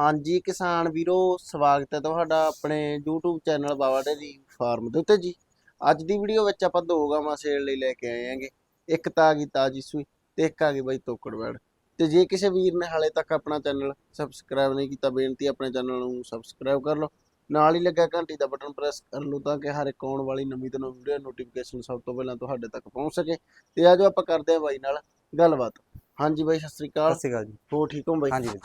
ਹਾਂਜੀ ਕਿਸਾਨ ਵੀਰੋ ਸਵਾਗਤ ਹੈ ਤੁਹਾਡਾ ਆਪਣੇ YouTube channel Bawa dairy farm ਦੇ ਉੱਤੇ ਜੀ। ਅੱਜ ਦੀ ਵੀਡੀਓ ਵਿੱਚ ਆਪਾਂ ਦੋ ਗਾਵਾਂ ਸੇਲ ਲਈ ਲੈ ਕੇ ਆਏ ਆਂਗੇ ਇੱਕ ਤਾਂ ਆ ਗਈ ਤਾਜੀ ਸੂਈ ਤੇ ਇੱਕ ਆ ਗਈ ਬਾਈ ਤੋਕੜ ਬੈੜ। ਤੇ ਜੇ ਕਿਸੇ ਵੀਰ ਨੇ ਹਾਲੇ ਤੱਕ ਆਪਣਾ ਚੈਨਲ ਸਬਸਕ੍ਰਾਈਬ ਨਹੀਂ ਕੀਤਾ ਬੇਨਤੀ ਆਪਣੇ ਚੈਨਲ ਨੂੰ ਸਬਸਕ੍ਰਾਈਬ ਕਰ ਲਓ। ਨਾਲ ਹੀ ਲੱਗਾ ਘੰਟੀ ਦਾ ਬਟਨ ਪ੍ਰੈਸ ਕਰ ਲਓ ਤਾਂ ਕਿ ਹਰ ਇੱਕ ਆਉਣ ਵਾਲੀ ਨਵੀਂ ਤੋਂ ਨਵੀਂ ਵੀਡੀਓ ਨੋਟੀਫਿਕੇਸ਼ਨ ਸਭ ਤੋਂ ਪਹਿਲਾਂ ਤੁਹਾਡੇ ਤੱਕ ਪਹੁੰਚ ਸਕੇ। ਤੇ ਆਜੋ ਆਪਾਂ ਕਰਦੇ ਹਾਂ ਬਾਈ ਨਾਲ ਗੱਲਬਾਤ। ਹਾਂਜੀ ਬਾਈ ਸਤਿ ਸ੍ਰੀ ਅਕਾਲ। ਸਤਿ ਸ਼੍ਰੀ ਅਕਾਲ ਜੀ। ਹੋ ਠੀਕ ਹੋ ਬਾਈ? ਹਾਂਜੀ।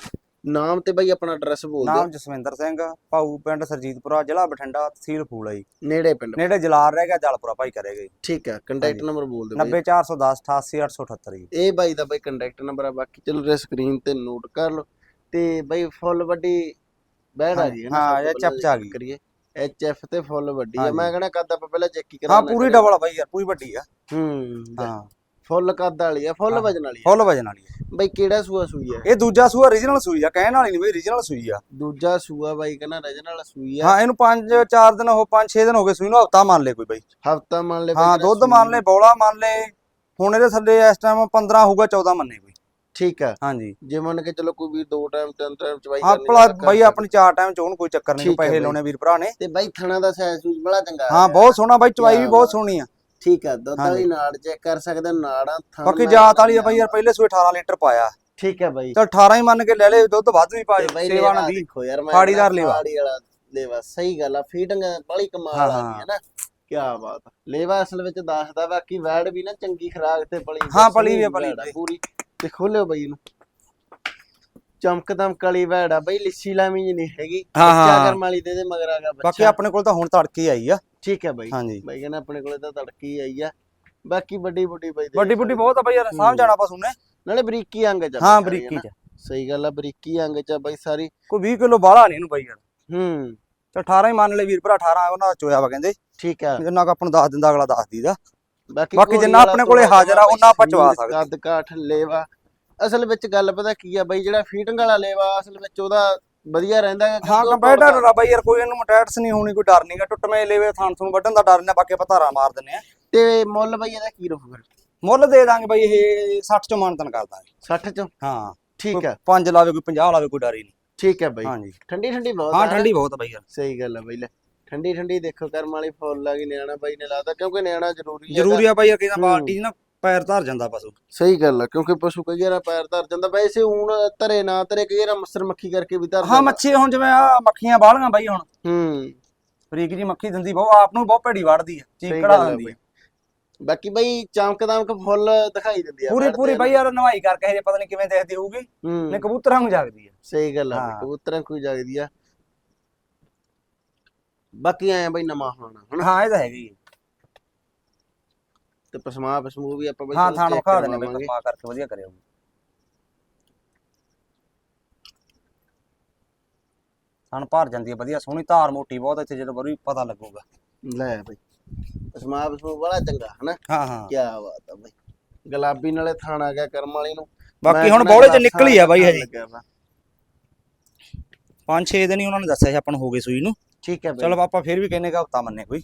ਨਾਮ ਤੇ ਬਾਈ ਆਪਣਾ ਐਡਰੈਸ ਬੋਲ ਦਿਓ। ਨਾਮ ਜਸਵਿੰਦਰ ਸਿੰਘ ਭਾਊ ਪਿੰਡ ਸਰਜੀਤਪੁਰਾ ਜ਼ਿਲ੍ਹਾ ਬਠਿੰਡਾ ਤਹਿਸੀਲ ਫੂਲਾ ਜੀ। ਨੇੜੇ ਪਿੰਡ। ਨੇੜੇ ਜਲਾਰ ਰਹਿ ਗਿਆ ਜਲਪੁਰਾ ਭਾਈ ਕਰੇਗਾ ਜੀ ਠੀਕ ਹੈ ਕੰਟੈਕਟ ਹਾਂਜੀ। ਨੰਬਰ ਬੋਲ ਦਿਓ ਬਾਈ। 90410 88878 ਜੀ। ਇਹ ਬਾਈ ਦਾ ਬਾਈ ਕੰਟੈਕਟ ਨੰਬਰ ਆ ਬਾਕੀ ਚਲੋ ਰੇ ਸਕਰੀਨ ਤੇ ਨੋਟ ਕਰ ਲਓ। ਤੇ ਬਾਈ ਫੁੱਲ ਵੱਡੀ ਬੈੜ ਆ ਗਈ ਹੈ ਨਾ ਹਾਂ, ਸਭ ਤੋਂ ਇਹ ਪਹਿਲਾਂ ਚੱਪ ਚ ਆ ਗਈ। ਕਰੀਏ। ਐਚ ਐਫ ਤੇ ਫੁੱਲ ਵੱਡੀ ਆ। ਹਾਂਜੀ। ਮੈਂ ਕਹਿੰਦਾ ਕੱਦ ਆਪਾਂ ਪਹਿਲਾਂ ਚੈੱਕ ਹੀ ਹਾਂ ਕਰਾਂਗੇ ਪੂਰੀ ਡਬਲ ਆ ਬਾਈ ਯਾਰ ਪੂਰੀ ਵੱਡੀ ਆ। ਹੂੰ ਹਾਂ। ਫੁੱਲ ਕੱਦ ਵਾਲੀ ਆ ਫੁੱਲ। ਵਜਨ ਵਾਲੀ ਆ। ਫੁੱਲ ਵਜਨ ਵਾਲੀ ਆ। ਬਾਈ ਕਿਹੜਾ ਸੂਆ ਸੂਈ ਆ? ਇਹ ਦੂਜਾ ਸੂਆ origignal ਸੂਈ ਆ ਕਹਿਣ ਵਾਲੀ ਨਹੀਂ ਬਈ origignal ਸੂਈ ਆ। ਦੂਜਾ ਸੂਆ ਬਾਈ ਕਹਿੰਦਾ ਵਾਲਾ ਸੂਈ ਆ। ਹਾਂ ਇਹਨੂੰ 5 4 ਦਿਨ ਹੋ 5 6 ਦਿਨ ਹੋ ਗਏ ਸੂਈ ਨੂੰ ਹਫਤਾ ਮੰਨ ਲੈ ਕੋਈ ਬਈ। ਹਫਤਾ ਮੰਨ ਲੈ ਹਾਂ ਦੁੱਧ ਮੰਨ ਲੈ ਬੋਲਾ ਮੰਨ ਲੈ ਹੁਣ ਇਹਦੇ ਥੱਲੇ ਇਸ ਟਾਈਮ 15 ਹੋਊਗਾ 14 ਮੰਨੇ ਕੋਈ। ਠੀਕ ਆ। ਹਾਂਜੀ। ਜੇ ਮੰਨ ਕੇ ਚਲੋ ਕੋਈ ਵੀ ਦੋ ਟਾਈਮ ਤਿੰਨ ਟਾਈਮ ਚਵਾਈ ਕਰਨੀ ਕਰ ਬਾਈ। ਆਪਣੀ ਚਾਰ ਟਾਈਮ ਚੋਣ ਕੋਈ ਚੱਕਰ ਨਹੀਂ ਪੈਸੇ। ਲਾਉਣੇ ਵੀਰ ਭਰਾ ਨੇ। ਤੇ ਬਾਈ ਥਣਾ ਦਾ ਸਾਈਜ਼ ਸੂਜ ਬੜਾ ਚੰਗਾ ਹਾਂ ਬਹੁਤ ਸੋਹਣਾ ਬਾਈ ਚਵਾਈ ਵੀ ਬਹੁਤ। ਸੋਹਣੀ ਆ। ਠੀਕ ਆ ਦੁੱਧ। ਵਾਲੀ ਨਾੜ ਚੈੱਕ ਕਰ ਸਕਦੇ ਹੋ, ਨਾੜਾਂ ਥਣ ਬਾਕੀ ਜਾਤ ਵਾਲੀ ਆ ਬਾਈ ਯਾਰ ਪਹਿਲੇ ਸੂਏ 18 ਲੀਟਰ ਪਾਇਆ ਠੀਕ ਹੈ ਬਾਈ ਚਲ 18 ਹੀ ਮੰਨ ਕੇ ਲੈ ਲੈ ਦੁੱਧ ਵੱਧ ਵੀ ਪਾ ਤੇ ਬਾਈ ਸੇਵਾ ਨਾ ਦੀ ਦੇਖੋ ਯਾਰ ਮੈਂ ਫਾੜੀਦਾਰ ਲੇਵਾ। ਵਾਲਾ ਲੇਵਾ ਸਹੀ ਗੱਲ ਆ ਫੀਟਿੰਗ ਬੜੀ ਕਮਾਲ ਹਾਂ, ਆ ਗਈ ਹੈ ਨਾ ਕੀ ਬਾਤ। ਲੇਵਾ ਅਸਲ ਵਿੱਚ ਦੱਸਦਾ ਬਾਕੀ ਵੈੜ ਵੀ ਨਾ ਚੰਗੀ ਖਰਾਕ ਤੇ ਪਲੀ ਹਾਂ, ਪਲੀ ਵੀ ਪਲੀ। ਪੂਰੀ ਤੇ ਖੋਲਿਓ ਬਾਈ ਨੂੰ ਚਮਕ ਦਮਕ ਵਾਲੀ ਵੈੜ ਆ ਬਾਈ ਲਿੱਸੀ ਲਾਮੀ ਜੀ ਨਹੀਂ ਹੈਗੀ ਹਾਂ, ਬੱਚਾ ਹਾਂ। ਕਰਮ ਵਾਲੀ ਦੇ ਦੇ ਮਗਰ ਆ ਗਿਆ ਬਾਕੀ ਬੱਚਾ ਆਪਣੇ ਕੋਲ ਤਾਂ ਹੁਣ ਤੜਕੇ ਆਈ ਆ ਠੀਕ ਹੈ ਬਾਈ। ਹਾਂਜੀ। ਬਾਈ ਕਹਿੰਦਾ ਆਪਣੇ ਕੋਲੇ ਤਾਂ ਤੜਕੀ ਆਈ ਆ। ਬਾਕੀ ਵੱਡੀ ਵੱਡੀ ਬਾਈ ਦੇ ਵੱਡੀ ਵੱਡੀ ਬਹੁਤ ਆ ਬਾਈ ਯਾਰ ਸਾਂਭ ਜਾਣਾ ਬਸ ਉਹਨੇ ਨਾਲੇ ਬਰੀਕੀ ਅੰਗ ਚ ਹਾਂ ਬਰੀਕੀ? ਚ। ਸਹੀ ਗੱਲ ਆ ਬਰੀਕੀ ਅੰਗ ਚ ਬਾਈ ਸਾਰੀ। ਕੋਈ 20 ਕਿਲੋ ਬਾਹਲਾ ਨਹੀਂ ਇਹਨੂੰ ਬਾਈ ਯਾਰ। ਹੂੰ। ਚਲ 18 ਹੀ ਮੰਨ ਲੈ ਵੀਰ ਭਰਾ 18 ਉਹਨਾਂ ਦਾ ਚੋਇਆ ਵਾ ਕਹਿੰਦੇ। ਠੀਕ ਆ। ਜਿੰਨਾ ਕੁ ਆਪਾਂ ਨੂੰ ਦੱਸ ਦਿੰਦਾ ਅਗਲਾ ਦੱਸ ਦੀਦਾ। ਬਾਕੀ ਜਿੰਨਾ ਆਪਣੇ ਕੋਲੇ ਹਾਜ਼ਰ ਆ, ਉਹਨਾਂ ਆਪਾਂ ਚਵਾ ਸਕਦੇ। ਕੱਦ ਕਾਠ ਲੇਵਾ। ਅਸਲ ਵਿੱਚ ਗੱਲ ਪਤਾ ਕੀ ਆ ਬਾਈ ਜਿਹੜਾ ਫੀਟਿੰਗ ਵਾਲਾ ਲੇਵਾ ਅਸਲ ਵਿੱਚ ਉਹਦਾ ਵਧੀਆ ਰਹਿੰਦਾ ਹੈ ਹਾਂ ਕੰਪੈਟਰ ਆ ਬਾਈ ਯਾਰ ਕੋਈ ਇਹਨੂੰ ਮਟੈਟਸ ਨਹੀਂ ਹੋਣੀ ਕੋਈ ਡਰ ਨਹੀਂਗਾ ਟੁੱਟਵੇਂ ਲੈਵੇ ਥਾਂ ਥੂਣ ਵੱਢਣ ਦਾ ਡਰ ਨਹੀਂ ਬਾਕੀ ਆਪਾਂ ਧਾਰਾ ਮਾਰ ਦਿੰਨੇ ਆ ਤੇ ਮੁੱਲ ਬਾਈ ਇਹਦਾ ਕੀ ਰਹੂ ਫਿਰ? ਮੁੱਲ ਦੇ ਦਾਂਗੇ ਬਾਈ ਇਹ 60 ਚੋਂ ਮਾਨਤਨ ਕਰ ਦਾਂਗੇ। 60 ਚ? ਹਾਂ। ਠੀਕ ਆ 5 ਲਾਵੇ ਕੋਈ 50 ਲਾਵੇ ਕੋਈ ਡਰ ਹੀ ਨਹੀਂ। ਠੀਕ ਆ ਬਾਈ। ਹਾਂਜੀ। ਠੰਡੀ ਠੰਡੀ ਬਹੁਤ ਹਾਂ? ਠੰਡੀ ਬਹੁਤ ਬਾਈ ਯਾਰ। ਸਹੀ ਗੱਲ ਆ ਬਾਈ ਲੈ। ਠੰਡੀ ਠੰਡੀ ਦੇਖੋ ਕਰਮ ਵਾਲੀ ਫੁੱਲ ਆ ਗਈ ਨਿਆਣਾ ਬਾਈ ਨੇ ਲਾਦਾ ਕਿਉਂਕਿ ਨਿਆਣਾ ਜ਼ਰੂਰੀ ਹੈ ਜ਼ਰੂਰੀ ਆ ਬਾਈ ਯਾਰ ਕਿਹਦਾ ਹੂੰ। 'ਚ ਨਾ ਪੈਰ ਧਰ ਜਾਂਦਾ ਪਸ਼ੂ। ਸਹੀ ਗੱਲ ਆ ਕਿਉਂਕਿ ਪਸ਼ੂ ਕਈ ਵਾਰ ਪੈਰ ਧਰ ਜਾਂਦਾ ਵੈਸੇ ਹੁਣ ਧਰੇ ਨਾ ਧਰੇ ਕਈ ਵਾਰ ਮੱਸਰ ਮੱਖੀ ਕਰਕੇ ਵੀ ਧਰ ਹਾਂ। ਮੱਛੀ ਹੁਣ ਜਿਵੇਂ ਆ ਮੱਖੀਆਂ ਬਾਹਲੀਆਂ ਬਾਈ ਹੁਣ। ਹੂੰ। ਫਰੀਕ ਜੀ ਮੱਖੀ ਦਿੰਦੀ ਬਹੁਤ ਆਪ ਨੂੰ ਬਹੁਤ ਭੈੜੀ ਵੜਦੀ ਆ ਚੀਕੜਾ ਦਿੰਦੀ। ਆ। ਬਾਕੀ ਬਾਈ ਚਮਕ ਦਮਕ ਫੁੱਲ ਦਿਖਾਈ ਦਿੰਦੀ ਆ ਪੂਰੀ ਪੂਰੀ ਬਾਈ ਯਾਰ ਨਵਾਈ ਕਰਕੇ ਹਜੇ ਪਤਾ ਨਹੀਂ ਕਿਵੇਂ ਦੇਖਦੀ ਹੋਊਗੀ ਨੇ ਕਬੂਤਰਾਂ ਨੂੰ ਜਾਗਦੀ ਆ। ਸਹੀ ਗੱਲ ਆ। ਕਬੂਤਰਾਂ ਕੋਈ ਜਾਗਦੀ ਆ। ਬਾਕੀ ਆਇਆ ਬਾਈ ਨਵਾਂ ਹੋਣਾ ਹਾਂ ਇਹ ਤਾਂ ਹੈਗੀ। ਤੇ ਪਸਮਾ ਪਸਮੂ ਵੀ ਆਪਾਂ ਬਾਈ ਹਾਂ ਥਾਣ ਵਿਖਾ ਦਿੰਨੇ ਬਈ। ਕਮਾ ਕਰਕੇ ਵਧੀਆ ਹੋਊ ਥਣ ਭਰ ਜਾਂਦੀ ਆ ਵਧੀਆ ਸੋਹਣੀ ਧਾਰ ਮੋਟੀ ਬਹੁਤ ਇੱਥੇ ਜਦੋਂ ਬਰੂ ਪਤਾ ਲੱਗੂਗਾ। ਲੈ ਬਾਈ ਪਸਮਾ ਪਸਮੂ ਬੜਾ ਚੰਗਾ ਹਨਾ? ਹਾਂ ਹਾਂ। ਕੀ ਬਾਤ ਆ ਬਾਈ। ਗੁਲਾਬੀ ਨਾਲੇ ਥਾਣ ਆ ਗਿਆ ਕਰਮ ਵਾਲੀ ਨੂੰ। ਬਾਕੀ ਹੁਣ ਬੋਲੇ ਚ ਨਿਕਲੀ ਆ ਬਾਈ ਹਜੇ। ਲੱਗਿਆ ਵਾ। 5-6 ਦਿਨ ਹੀ ਉਹਨਾਂ ਨੇ ਦੱਸਿਆ ਸੀ ਆਪਾਂ ਨੂੰ ਹੋ ਗਏ ਸੂਈ ਨੂੰ। ਠੀਕ ਹੈ ਬਾਈ। ਚਲੋ ਆਪਾਂ ਫਿਰ ਵੀ ਕਹਿੰਨੇ ਕਿ ਹਫਤਾ ਮੰਨੇ ਕੋਈ।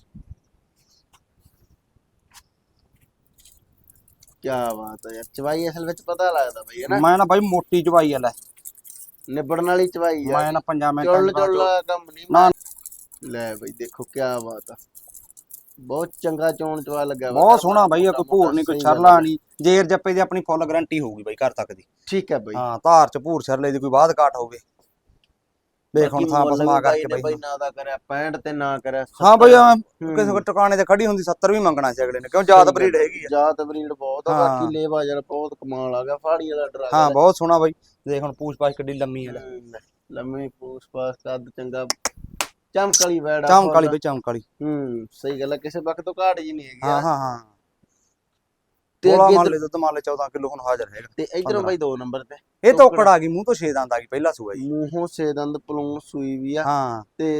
ਕੀ ਬਾਤ ਹੈ ਯਾਰ ਚਵਾਈ ਅਸਲ ਵਿੱਚ ਪਤਾ ਲੱਗਦਾ ਬਈ ਹਨਾ? ਮੈਂ ਨਾ ਬਾਈ ਮੋਟੀ ਚਵਾਈ ਆ ਲੈ। ਨਿਬੜਨ ਵਾਲੀ ਚਵਾਈ ਆ। ਮੈਂ ਨਾ ਪੰਜਾਂ ਮਿੰਟਾਂ ਚੁੱਲ ਚੁੱਲ ਕੰਮ ਨਹੀਂ ਨਾ। ਲੈ ਬਈ ਦੇਖੋ ਕੀ ਬਾਤ ਆ। ਬਹੁਤ ਚੰਗਾ ਚੋਣ ਚਵਾ ਲੱਗਾ ਬਹੁਤ ਸੋਹਣਾ ਬਾਈ ਕੋਈ ਭੂਰ ਨਹੀਂ ਕੋਈ ਛਰਲਾ। ਨਹੀਂ ਜੇਰ ਜੱਪੇ ਦੀ ਆਪਣੀ ਫੁੱਲ ਗਾਰੰਟੀ ਹੋਊਗੀ ਬਾਈ ਘਰ ਤੱਕ ਦੀ। ਠੀਕ ਹੈ ਬਈ। ਹਾਂ ਧਾਰ ਚ ਭੂਰ ਛਰਲੇ ਦੀ ਕੋਈ ਬਾਦ ਕਾਟ ਹੋਵੇ। ਦੇਖ ਹੁਣ ਥਾਂ ਵੀ ਕਰਕੇ ਬਾਈ ਨਾ ਦਾ ਕਰਿਆ 65 ਤੇ ਨਾ ਕਰਿਆ ਹਾਂ ਬਾਈ। ਕਿਸੇ ਕੋ ਟਿਕਾਣੇ ਤੇ ਖੜੀ ਹੁੰਦੀ 70 ਵੀ ਮੰਗਣਾ ਸੀ ਅਗਲੇ ਨੇ ਕਿਉਂ ਜਾਤ ਬਰੀਡ। ਹੈਗੀ ਆ ਜਾਤ ਬਰੀਡ ਬਹੁਤ ਆ। ਬਾਕੀ ਲੇਵਾ ਯਾਰ ਬਹੁਤ ਕਮਾਲ ਆ ਗਿਆ ਫਾੜੀ ਵਾਲਾ ਡਰਾ ਹਾਂ ਬਹੁਤ ਸੋਹਣਾ ਬਾਈ ਦੇਖ ਹੁਣ ਪੂਛ ਪਾਛ ਕਿੱਡੀ ਲੰਮੀ ਆ। ਲੰਮੀ ਪੂਸ ਪਾਸ ਕੱਦ ਚੰਗਾ ਚਮਕ ਵਾਲੀ ਵੈੜ ਆ ਚਮਕ ਵਾਲੀ ਫੁੱਲ। ਬਈ ਚਮਕ ਵਾਲੀ ਹੂੰ ਸਹੀ ਗੱਲ ਆ ਕਿਸੇ ਵਕਤ ਤੋਂ ਘਾਟ ਜੀ ਨਹੀਂ ਹੈਗੀ ਹਾਂ। ਹਾਂ ਹਾਂ ਤੇ ਅੱਗੇ ਮੰਨ ਲੈ ਦੁੱਧ ਮੰਨ ਲੈ 14 ਕਿਲੋ ਹੁਣ ਹਾਜ਼ਰ ਹੈਗਾ ਤੇ ਇਧਰੋਂ ਬਾਈ ਦੋ ਨੰਬਰ ਤੇ। ਇਹ ਤੋਕੜ ਆ ਗਈ ਮੂੰਹ ਤੋਂ 6 ਦੰਦ ਆ ਗਈ ਪਹਿਲਾ ਸੂਆ ਜੀ। ਮੂੰਹੋਂ ਸੇ ਦੰਦ ਪਲੂਣ ਸੂਈ ਵੀ ਆ। ਹਾਂ। ਤੇ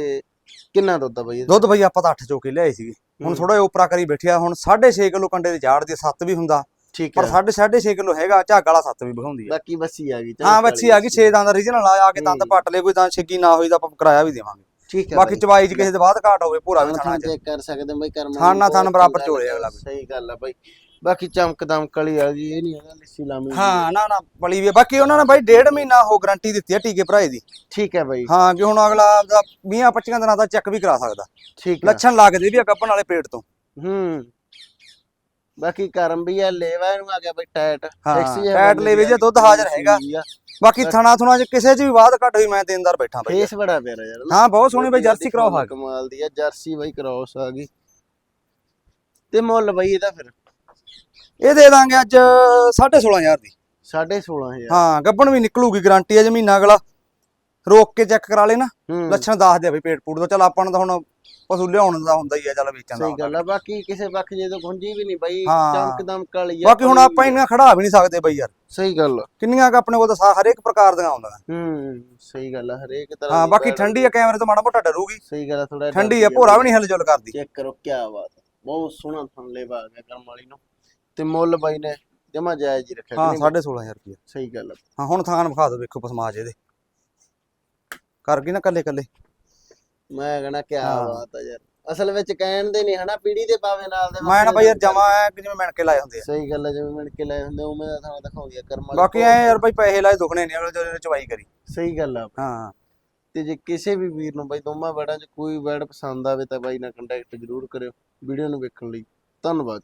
ਕਿੰਨਾ ਦੁੱਧ ਆ ਬਾਈ? ਦੁੱਧ ਬਈ ਆਪਾਂ ਤਾਂ 8 ਚੋਕੇ ਲਿਆਏ ਸੀਗੇ। ਹੁਣ ਹੂੰ, ਥੋੜਾ ਜਿਹਾ ਉਪਰਾ ਕਰੀ ਬੈਠਿਆ ਹੁਣ 6.5 ਕਿਲੋ ਕੰਡੇ ਦੇ ਝਾੜ ਦੀ 7 ਵੀ ਹੁੰਦਾ ਠੀਕ ਪਰ ਹੈ। 6.5 ਕਿਲੋ ਹੈਗਾ ਝੱਗ ਵਾਲਾ 7 ਵੀ ਵਿਖਾਉਂਦੀ ਆ। ਬਾਕੀ ਬੱਸੀ ਆ ਗਈ ਹਾਂ ਬੱਚੀ ਆ ਗਈ 6 ਦੰਦ ਰੀਜਨਲ ਆ ਆ ਕੇ ਦੰਦ ਹੂੰ। ਪੱਟ ਲਏ ਕੋਈ ਦੰਦ ਛਿੱਗੀ ਨਾ ਹੋਈ ਤਾਂ ਆਪਾਂ ਕਿਰਾਇਆ ਵੀ ਦੇਵਾਂਗੇ। ਠੀਕ ਹੈ ਬਾਕੀ ਚਵਾਈ 'ਚ ਕਿਸੇ ਦੇ ਬਾਅਦ ਘਾਟ ਹੋਵੇ ਭੂਰਾ ਵੀ ਥਾਣਾ 'ਚ ਚੈੱਕ ਕਰ ਸਕਦੇ ਹੋ ਬਾਈ ਕਰਮ ਥਣ ਥਣ ਬਰਾਬਰ ਝੋਲੇ ਅਗਲਾ। ਸਹੀ ਗੱਲ ਆ ਬਾਈ। ਬਾਕੀ ਚਮਕ ਦਮਕ ਵਾਲੀ ਆ ਜੀ ਇਹ ਨਹੀਂ ਹੈਗਾ ਲਿੱਸੀ ਲਾਮੀ ਹਾਂ ਨਾ ਨਾ ਬਲੀ ਵੀ ਆ। ਬਾਕੀ ਉਹਨਾਂ ਨੇ ਬਾਈ ਡੇਢ ਮਹੀਨਾ ਉਹ ਗਾਰੰਟੀ ਦਿੱਤੀ ਆ ਟੀਕੇ ਭਰਾਏ ਦੀ। ਠੀਕ ਹੈ ਬਾਈ। ਹਾਂ ਕਿ ਹੁਣ ਅਗਲਾ ਆਪਦਾ 20 25 ਦਿਨਾਂ ਦਾ ਚੈੱਕ ਵੀ ਕਰਾ ਸਕਦਾ। ਠੀਕ ਹੈ। ਲੱਛਣ ਲੱਗਦੇ ਵੀ ਆ ਗੱਭਣ ਵਾਲੇ ਪੇਟ ਤੋਂ। ਹੂੰ। ਬਾਕੀ ਕਰਮ ਵੀ ਆ ਲੇਵਾ ਇਹਨੂੰ ਆ ਗਿਆ ਬਾਈ ਟੈਟ ਹਾਂ, ਟੈਟ ਲੇਵੇ ਜਿਹਾ ਦੁੱਧ ਹਾਜ਼ਰ ਹੈਗਾ। ਬਾਕੀ ਥਣਾ ਥੁਣਾ 'ਚ ਕਿਸੇ 'ਚ ਵੀ ਬਾਅਦ ਘਟ ਹੋਈ ਮੈਂ ਦੇਣਦਾਰ ਬੈਠਾ ਬਾਈ। ਫੇਸ ਬੜਾ ਪਿਆਰਾ ਯਾਰ। ਹਾਂ ਬਹੁਤ ਸੋਹਣੀ ਬਾਈ ਜਰਸੀ ਕਰਾਓ ਹਾਂ ਕਮਾਲ ਦੀ ਆ ਜਰਸੀ ਬਾਈ ਕ੍ਰਾਸ ਆ ਗਈ। ਤੇ ਮੁੱਲ ਬਾਈ ਇਹਦਾ ਫਿਰ। ਇਹ ਦੇ ਦਾਂਗੇ ਅੱਜ 16500 ਦੀ। 16500 ਹਾਂ ਗੱਭਣ ਵੀ ਨਿਕਲੂਗੀ ਗਾਰੰਟੀ ਹੈ ਜੇ ਮਹੀਨਾ ਅਗਲਾ। ਰੋਕ ਕੇ ਚੈੱਕ ਕਰਾ ਲੇ ਨਾ। ਹੂੰ। ਲੱਛਣ ਦੱਸ ਦੇ ਬਈ ਪੇਟ ਪੂਟ ਦਾ। ਚਲ ਆਪਾਂ ਨੂੰ ਤਾਂ ਹੁਣ ਪਸ਼ੂ ਲਿਆਉਣ ਦਾ ਹੁੰਦਾ ਹੀ ਆ ਚੱਲ ਵੇਚਣ ਦਾ ਸਹੀ ਗੱਲ ਆ ਬਾਕੀ ਕਿਸੇ ਪੱਖ ਜੇ ਤੋਂ ਗੁੰਜੀ ਵੀ ਨਹੀਂ ਬਾਈ ਹਾਂ। ਚਮਕ ਦਮਕ ਵਾਲੀ ਆ ਬਾਕੀ ਹੁਣ ਆਪਾਂ ਇਹਨਾਂ ਖੜਾ ਵੀ ਨਹੀਂ ਸਕਦੇ ਬਈ ਯਾਰ। ਸਹੀ ਗੱਲ। ਕਿੰਨੀਆਂ ਕ ਆਪਣੇ ਕੋਲ ਤਾਂ ਹਰੇਕ ਪ੍ਰਕਾਰ ਦੀਆਂ ਆਉਂਦੀਆਂ ਹੂੰ ਸਹੀ ਗੱਲ ਆ ਹਰੇਕ ਤਰ੍ਹਾਂ ਹਾਂ ਬਾਕੀ ਠੰਡੀ ਆ। ਕੈਮਰੇ ਤੋਂ ਮਾੜਾ ਮੋਟਾ ਡਰੂਗੀ। ਸਹੀ ਗੱਲ ਆ ਥੋੜਾ ਠੰਡੀ ਆ ਭੋਰਾ ਵੀ ਨਹੀਂ ਹਲਚੁਲ ਕਰਦੀ। ਚੈੱਕ ਕਰੋ ਕੀ ਬਾਤ। ਬਹੁਤ ਸੋਹਣਾ ਥੰਲੇ ਪਾ ਗਿਆ ਕਰਮ ਵਾਲੀ ਨੂੰ। ਤੇ ਮੁੱਲ ਬਾਈ ਨੇ ਜਮਾ ਜਾਇਜ਼ ਹੀ ਰੱਖਿਆ ਹਾਂ ਕਿ ਨਹੀਂ? 16500 ਰੁਪਏ ਸਹੀ ਗੱਲ ਆ। ਹਾਂ ਹੁਣ ਥਾਨ ਵਿਖਾ ਦਿਓ ਵੇਖੋ ਪਸਮਾਜ ਇਹਦੇ। ਕਰ ਗਈ ਨਾ ਕੱਲੇ ਕੱਲੇ ਮੈਂ ਕਹਣਾ ਕੀ ਹਾਂ। ਬਾਤ ਆ ਯਾਰ। ਅਸਲ ਵਿੱਚ ਕਹਿਣ ਦੇ ਨਹੀਂ ਹਨਾ ਪੀੜੀ ਦੇ ਪਾਵੇ ਨਾਲ ਦੇ ਮੈਂ ਨਾ ਬਈ ਯਾਰ ਜਮਾ ਐ ਕਿ ਜਿਵੇਂ ਮਿਣ ਕੇ ਲਾਏ ਹੁੰਦੇ ਆ। ਸਹੀ ਗੱਲ ਹੈ ਜਿਵੇਂ ਮਿਣ ਕੇ ਲਾਏ ਹੁੰਦੇ ਉਵੇਂ ਦਾ ਥਾਂ ਦਿਖਾਉਂਦੀ ਆ ਕਰਮ ਬਾਕੀ ਐ ਯਾਰ ਬਈ ਪੈਸੇ ਲਾਏ ਦੁਖਣੇ ਨਹੀਂ ਅਗਲੇ ਜਦੋਂ ਚਵਾਈ ਕਰੀ। ਸਹੀ ਗੱਲ ਆ। ਹਾਂ। ਤੇ ਜੇ ਕਿਸੇ ਵੀ ਵੀਰ ਨੂੰ ਬਾਈ ਦੋਵਾਂ ਬੈਡਾਂ 'ਚ ਕੋਈ ਬੈਡ ਪਸੰਦ ਆਵੇ ਤਾਂ ਬਾਈ ਨਾਲ ਕੰਟੈਕਟ ਜ਼ਰੂਰ ਕਰਿਓ। ਵੀਡੀਓ ਨੂੰ ਵੇਖਣ ਲਈ। ਧੰਨਵਾਦ